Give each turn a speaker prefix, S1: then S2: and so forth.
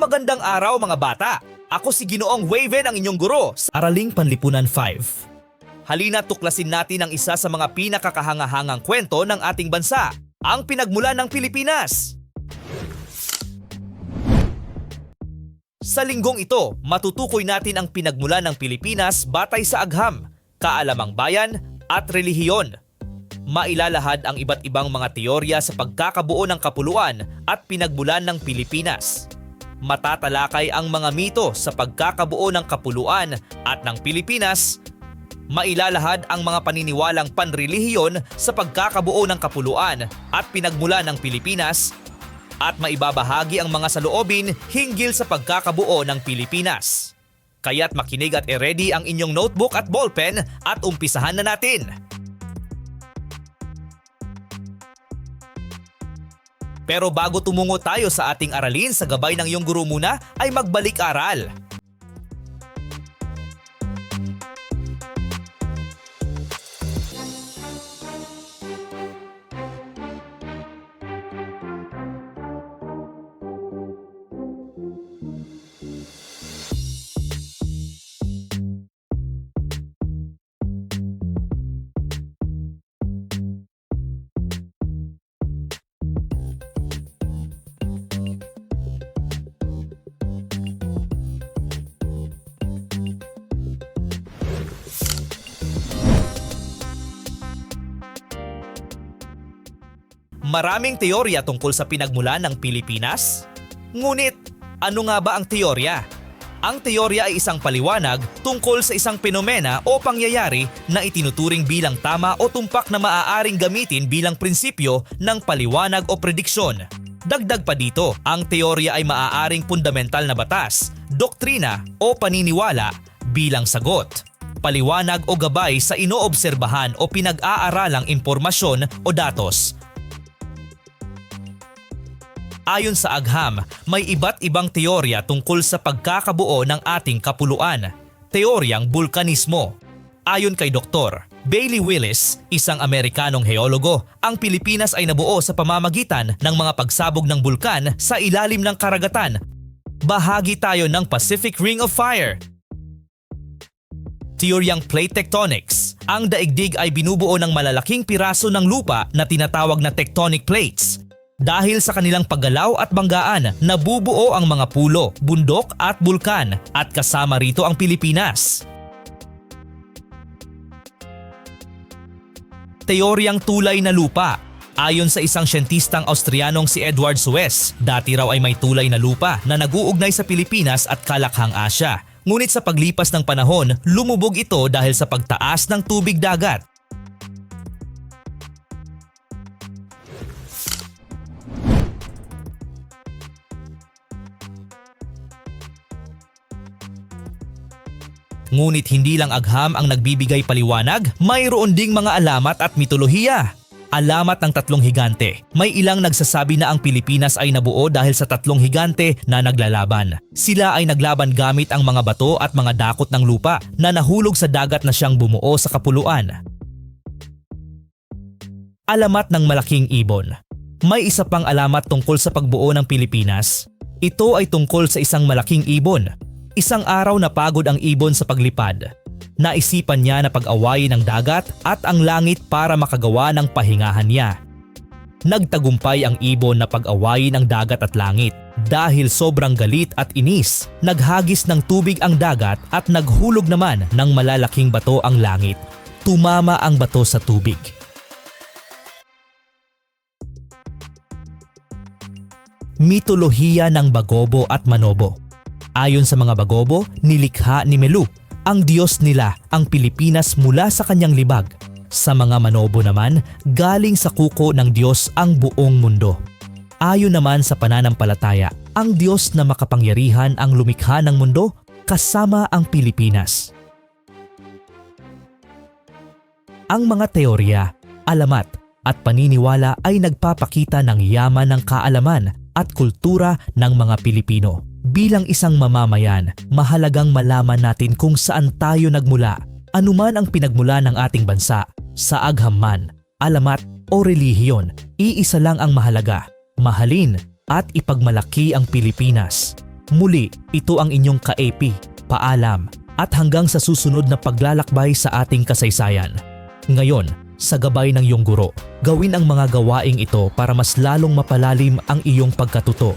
S1: Magandang araw mga bata! Ako si Ginoong Waven ang inyong guro sa Araling Panlipunan 5. Halina tuklasin natin ang isa sa mga pinakakahangahangang kwento ng ating bansa, ang pinagmulan ng Pilipinas. Sa linggong ito, matutukoy natin ang pinagmulan ng Pilipinas batay sa agham, kaalamang bayan at relihiyon. Mailalahad ang iba't ibang mga teorya sa pagkakabuo ng kapuluan at pinagmulan ng Pilipinas. Matatalakay ang mga mito sa pagkakabuo ng kapuluan at ng Pilipinas. Mailalahad ang mga paniniwalang panrelihiyon sa pagkakabuo ng kapuluan at pinagmulan ng Pilipinas at maibabahagi ang mga saloobin hinggil sa pagkakabuo ng Pilipinas. Kaya't makinig at e-ready ang inyong notebook at ballpen at umpisahan na natin. Pero bago tumungo tayo sa ating aralin sa gabay ng iyong guru muna ay magbalik aral. Maraming teorya tungkol sa pinagmulan ng Pilipinas. Ngunit, ano nga ba ang teorya? Ang teorya ay isang paliwanag tungkol sa isang penomena o pangyayari na itinuturing bilang tama o tumpak na maaaring gamitin bilang prinsipyo ng paliwanag o prediksyon. Dagdag pa dito, ang teorya ay maaaring fundamental na batas, doktrina o paniniwala bilang sagot paliwanag o gabay sa inoobserbahan o pinag-aaralang impormasyon o datos Ayon sa agham, may iba't ibang teorya tungkol sa pagkakabuo ng ating kapuluan. Teoryang bulkanismo. Ayon kay Dr. Bailey Willis, isang Amerikanong heologo, ang Pilipinas ay nabuo sa pamamagitan ng mga pagsabog ng bulkan sa ilalim ng karagatan. Bahagi tayo ng Pacific Ring of Fire. Teoryang plate tectonics. Ang daigdig ay binubuo ng malalaking piraso ng lupa na tinatawag na tectonic plates. Dahil sa kanilang paggalaw at banggaan, nabubuo ang mga pulo, bundok at bulkan at kasama rito ang Pilipinas. Teoryang tulay na lupa Ayon sa isang siyentistang Austrianong si Edward Suez, dati raw ay may tulay na lupa na nag-uugnay sa Pilipinas at Kalakhang Asya. Ngunit sa paglipas ng panahon, lumubog ito dahil sa pagtaas ng tubig dagat. Ngunit hindi lang agham ang nagbibigay paliwanag, mayroon ding mga alamat at mitolohiya. Alamat ng tatlong higante. May ilang nagsasabi na ang Pilipinas ay nabuo dahil sa tatlong higante na naglalaban. Sila ay naglaban gamit ang mga bato at mga dakot ng lupa na nahulog sa dagat na siyang bumuo sa kapuluan. Alamat ng malaking ibon. May isa pang alamat tungkol sa pagbuo ng Pilipinas. Ito ay tungkol sa isang malaking ibon Isang araw na pagod ang ibon sa paglipad. Naisipan niya na pag-awayin ang dagat at ang langit para makagawa ng pahingahan niya. Nagtagumpay ang ibon na pag-awayin ang dagat at langit. Dahil sobrang galit at inis, naghagis ng tubig ang dagat at naghulog naman ng malalaking bato ang langit. Tumama ang bato sa tubig. Mitolohiya ng Bagobo at Manobo Ayon sa mga Bagobo, nilikha ni Melu, ang Diyos nila ang Pilipinas mula sa kanyang libag. Sa mga Manobo naman, galing sa kuko ng Diyos ang buong mundo. Ayon naman sa pananampalataya, ang Diyos na makapangyarihan ang lumikha ng mundo kasama ang Pilipinas. Ang mga teorya, alamat at paniniwala ay nagpapakita ng yaman ng kaalaman at kultura ng mga Pilipino. Bilang isang mamamayan, mahalagang malaman natin kung saan tayo nagmula, anuman ang pinagmula ng ating bansa, sa aghamman, alamat o relihiyon, iisa lang ang mahalaga, mahalin at ipagmalaki ang Pilipinas. Muli, ito ang inyong ka-AP. Paalam at hanggang sa susunod na paglalakbay sa ating kasaysayan. Ngayon, sa gabay ng iyong guro, gawin ang mga gawaing ito para mas lalong mapalalim ang iyong pagkatuto.